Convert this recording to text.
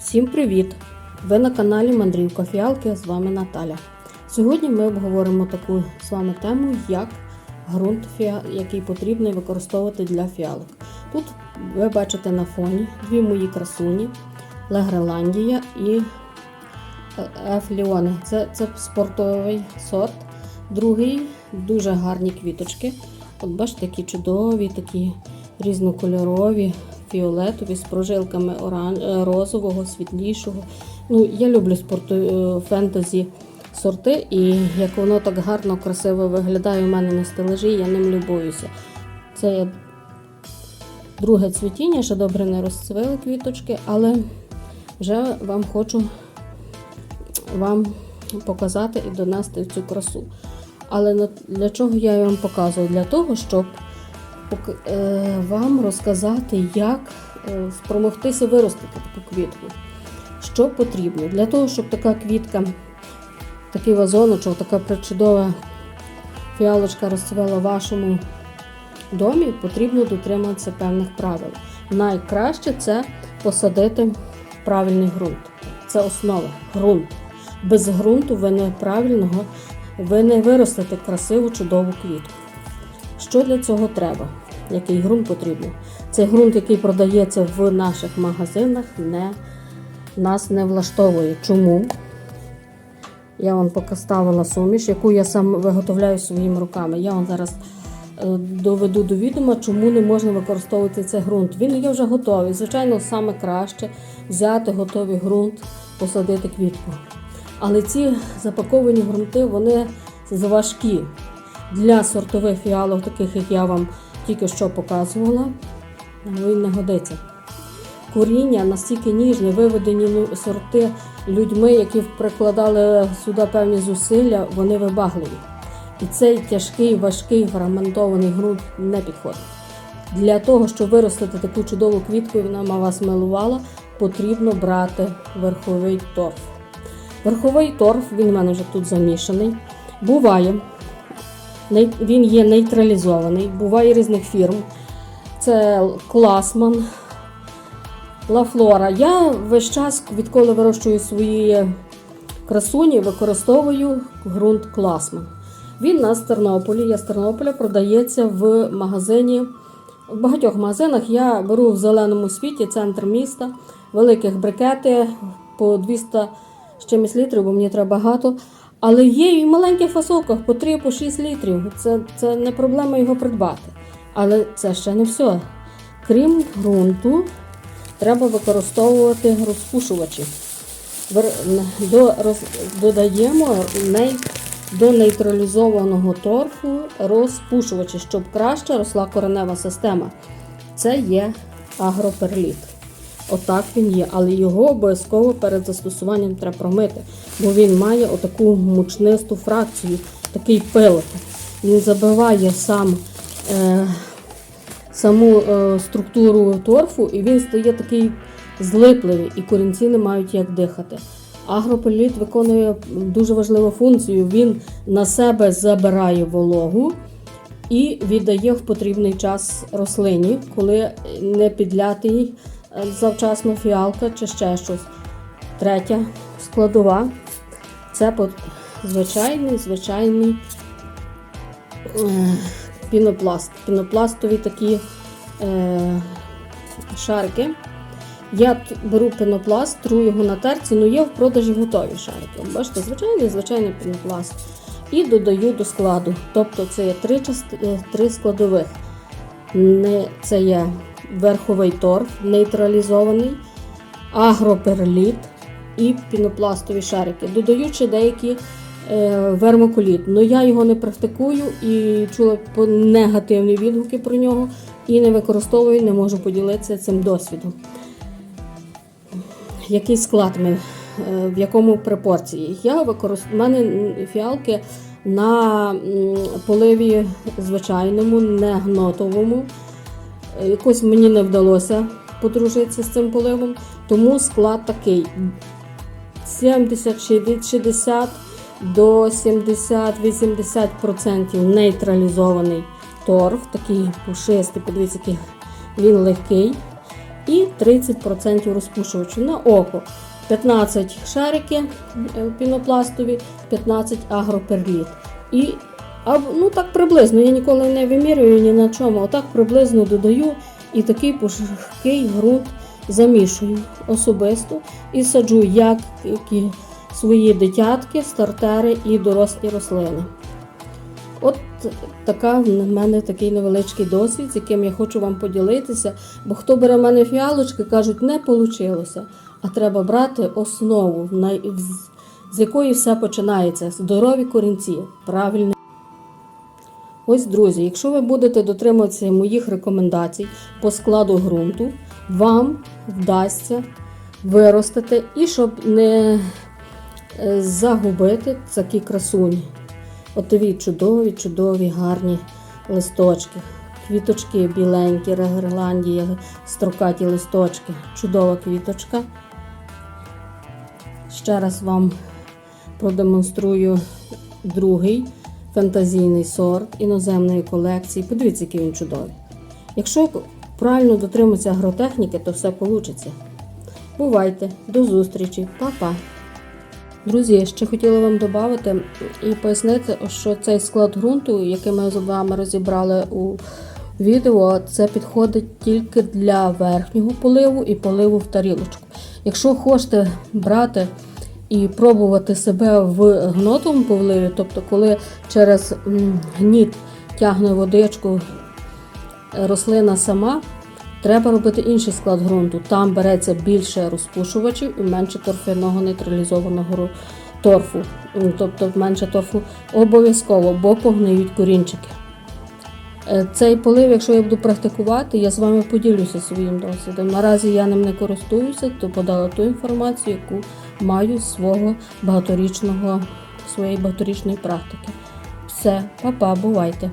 Всім привіт! Ви на каналі Мандрівка Фіалки, з вами Наталя. Сьогодні ми обговоримо таку з вами тему, як ґрунт, який потрібно використовувати для фіалок. Тут ви бачите на фоні дві мої красуні Легреландія і Еф Ліони. Це, це спортовий сорт. Другий дуже гарні квіточки. От бачите, які чудові, такі різнокольорові, фіолетові з прожилками е, розового, світлішого. Ну, я люблю спорту... е, фентезі сорти, і як воно так гарно, красиво виглядає у мене на стележі, я ним любуюся. Це друге цвітіння, ще добре не розцвели квіточки, але вже вам хочу вам показати і донести цю красу. Але для чого я вам показую? Для того, щоб вам розказати, як е, спромогтися виростити таку квітку. Що потрібно? Для того, щоб така квітка, такий вазоночок, така причудова фіалочка розцвела в вашому домі, потрібно дотриматися певних правил. Найкраще це посадити правильний ґрунт. Це основа ґрунт. Без ґрунту ви неправильного, ви не виростете красиву чудову квітку. Що для цього треба? Який ґрунт потрібен? Цей ґрунт, який продається в наших магазинах, не, нас не влаштовує. Чому? Я вам поставила суміш, яку я сам виготовляю своїми руками. Я вам зараз е, доведу до відома, чому не можна використовувати цей ґрунт. Він є вже готовий. Звичайно, саме краще взяти готовий ґрунт, посадити квітку. Але ці запаковані ґрунти вони заважкі для сортових фіалок, таких як я вам тільки що показувала. Він не годиться. Коріння настільки ніжні, виведені ну, сорти людьми, які прикладали сюди певні зусилля, вони вибагливі. І цей тяжкий, важкий фрагментований ґрунт не підходить. Для того, щоб виростити таку чудову квітку, і вона вас милувала, потрібно брати верховий торф. Верховий торф, він у мене вже тут замішаний. Буває, він є нейтралізований, буває різних фірм. Це Класман, Лафлора. Я весь час, відколи вирощую свої красуні, використовую ґрунт Класман. Він у нас Тернополі, я з Тернополя, продається в магазині. В багатьох магазинах я беру в зеленому світі центр міста, великих брикети по 200 з чимось літрів, бо мені треба багато. Але є і в маленьких фасовках по 3 по 6 літрів. Це, це не проблема його придбати. Але це ще не все. Крім ґрунту, треба використовувати розпушувачі. До, роз, додаємо ней, до нейтралізованого торфу розпушувачі, щоб краще росла коренева система. Це є агроперліт. Отак він є, але його обов'язково перед застосуванням треба промити, бо він має отаку мучнисту фракцію, такий пил. Він забиває сам е, саму е, структуру торфу, і він стає такий злипливий, і корінці не мають як дихати. Агропеліт виконує дуже важливу функцію. Він на себе забирає вологу і віддає в потрібний час рослині, коли не підлятий завчасно фіалка чи ще щось. Третя складова це звичайний звичайний е, пінопласт. Пінопластові такі е, шарики. Я беру пінопласт, тру його на терці, ну є в продажі готові шарики. Бачите, звичайний, звичайний пінопласт. І додаю до складу. Тобто це є три, е, три складових. Не, це є верховий торф нейтралізований, агроперліт і пінопластові шарики. Додаючи деякі е, вермикуліт. Ну я його не практикую і чула негативні відгуки про нього і не використовую, не можу поділитися цим досвідом. Який склад ми, е, в якому пропорції? Я використовую, в мене фіалки на поливі звичайному, не гнотовому. Е, Якось мені не вдалося подружитися з цим поливом, тому склад такий 70 60 до 70-80% нейтралізований торф, такий пушистий, подивіться, який він легкий. і 30% розпушувачу на око. 15 шарики е, пінопластові, 15 агроперліт. І а, ну так приблизно, я ніколи не вимірюю ні на чому. Отак приблизно додаю і такий пушкий ґрунт замішую особисто і саджу як які свої дитятки, стартери і дорослі рослини. От така в мене такий невеличкий досвід, з яким я хочу вам поділитися. Бо хто бере в мене фіалочки, кажуть, не вийшло. А треба брати основу, з якої все починається. Здорові корінці, правильно. Ось, друзі, якщо ви будете дотримуватися моїх рекомендацій по складу ґрунту, вам вдасться виростити і щоб не е, загубити такі красуні. Отові чудові, чудові, гарні листочки. Квіточки біленькі, регерландія, строкаті листочки. Чудова квіточка. Ще раз вам продемонструю другий фантазійний сорт іноземної колекції. Подивіться, який він чудовий. Якщо правильно дотримуватися агротехніки, то все вийде. Бувайте, до зустрічі, Па-па! Друзі, я ще хотіла вам додати і пояснити, що цей склад ґрунту, який ми з вами розібрали у відео, це підходить тільки для верхнього поливу і поливу в тарілочку. Якщо хочете брати і пробувати себе в гнотовому поливі, тобто коли через гніт тягне водичку рослина сама, Треба робити інший склад ґрунту. Там береться більше розпушувачів і менше торфяного нейтралізованого торфу. Тобто менше торфу обов'язково, бо погниють корінчики. Е, Цей полив, якщо я буду практикувати, я з вами поділюся своїм досвідом. Наразі я ним не користуюся, то подала ту інформацію, яку маю з свого багаторічного, своєї багаторічної практики. Все, па-па, бувайте!